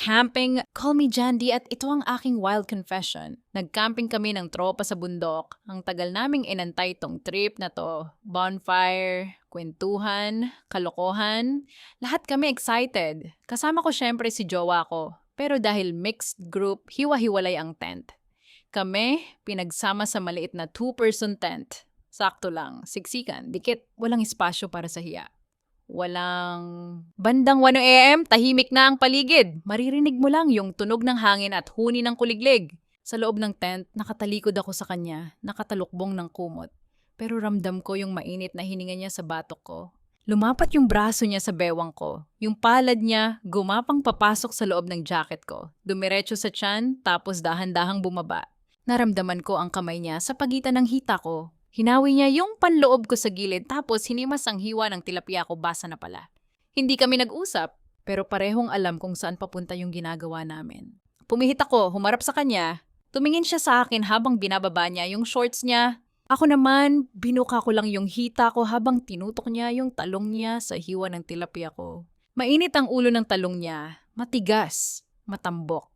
camping. Call me Jandy at ito ang aking wild confession. Nag-camping kami ng tropa sa bundok. Ang tagal naming inantay tong trip na to. Bonfire, kwentuhan, kalokohan. Lahat kami excited. Kasama ko syempre si jowa ko. Pero dahil mixed group, hiwa-hiwalay ang tent. Kami, pinagsama sa maliit na two-person tent. Sakto lang, siksikan, dikit, walang espasyo para sa hiya. Walang... Bandang 1 a.m., tahimik na ang paligid. Maririnig mo lang yung tunog ng hangin at huni ng kuliglig. Sa loob ng tent, nakatalikod ako sa kanya, nakatalukbong ng kumot. Pero ramdam ko yung mainit na hininga niya sa batok ko. Lumapat yung braso niya sa bewang ko. Yung palad niya, gumapang papasok sa loob ng jacket ko. Dumiretso sa tiyan, tapos dahan-dahang bumaba. Naramdaman ko ang kamay niya sa pagitan ng hita ko. Hinawi niya yung panloob ko sa gilid tapos hinimas ang hiwa ng tilapia ko basa na pala. Hindi kami nag-usap, pero parehong alam kung saan papunta yung ginagawa namin. Pumihit ako, humarap sa kanya. Tumingin siya sa akin habang binababa niya yung shorts niya. Ako naman, binuka ko lang yung hita ko habang tinutok niya yung talong niya sa hiwa ng tilapia ko. Mainit ang ulo ng talong niya, matigas, matambok.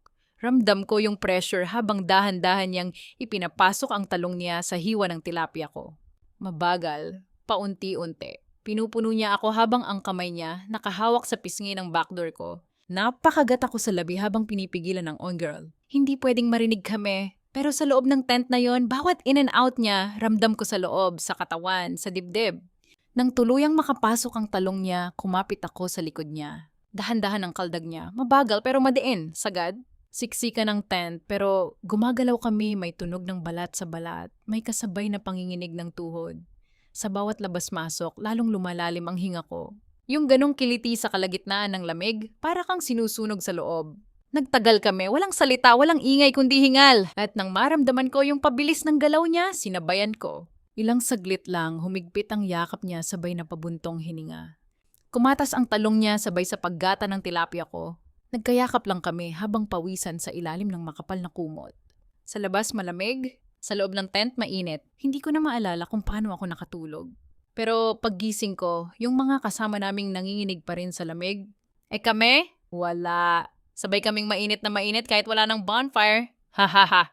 Ramdam ko yung pressure habang dahan-dahan niyang ipinapasok ang talong niya sa hiwa ng tilapia ko. Mabagal, paunti-unti. Pinupuno niya ako habang ang kamay niya nakahawak sa pisngi ng backdoor ko. Napakagat ako sa labi habang pinipigilan ng on girl. Hindi pwedeng marinig kami. Pero sa loob ng tent na yon, bawat in and out niya, ramdam ko sa loob, sa katawan, sa dibdib. Nang tuluyang makapasok ang talong niya, kumapit ako sa likod niya. Dahan-dahan ang kaldag niya, mabagal pero madiin, sagad. Siksika ng tent pero gumagalaw kami may tunog ng balat sa balat, may kasabay na panginginig ng tuhod. Sa bawat labas-masok, lalong lumalalim ang hinga ko. Yung ganong kiliti sa kalagitnaan ng lamig, para kang sinusunog sa loob. Nagtagal kami, walang salita, walang ingay kundi hingal. At nang maramdaman ko yung pabilis ng galaw niya, sinabayan ko. Ilang saglit lang, humigpit ang yakap niya sabay na pabuntong hininga. Kumatas ang talong niya sabay sa paggata ng tilapia ko. Nagkayakap lang kami habang pawisan sa ilalim ng makapal na kumot. Sa labas malamig, sa loob ng tent mainit. Hindi ko na maalala kung paano ako nakatulog. Pero paggising ko, yung mga kasama naming nanginginig pa rin sa lamig. Eh kami? Wala. Sabay kaming mainit na mainit kahit wala ng bonfire. Ha ha ha.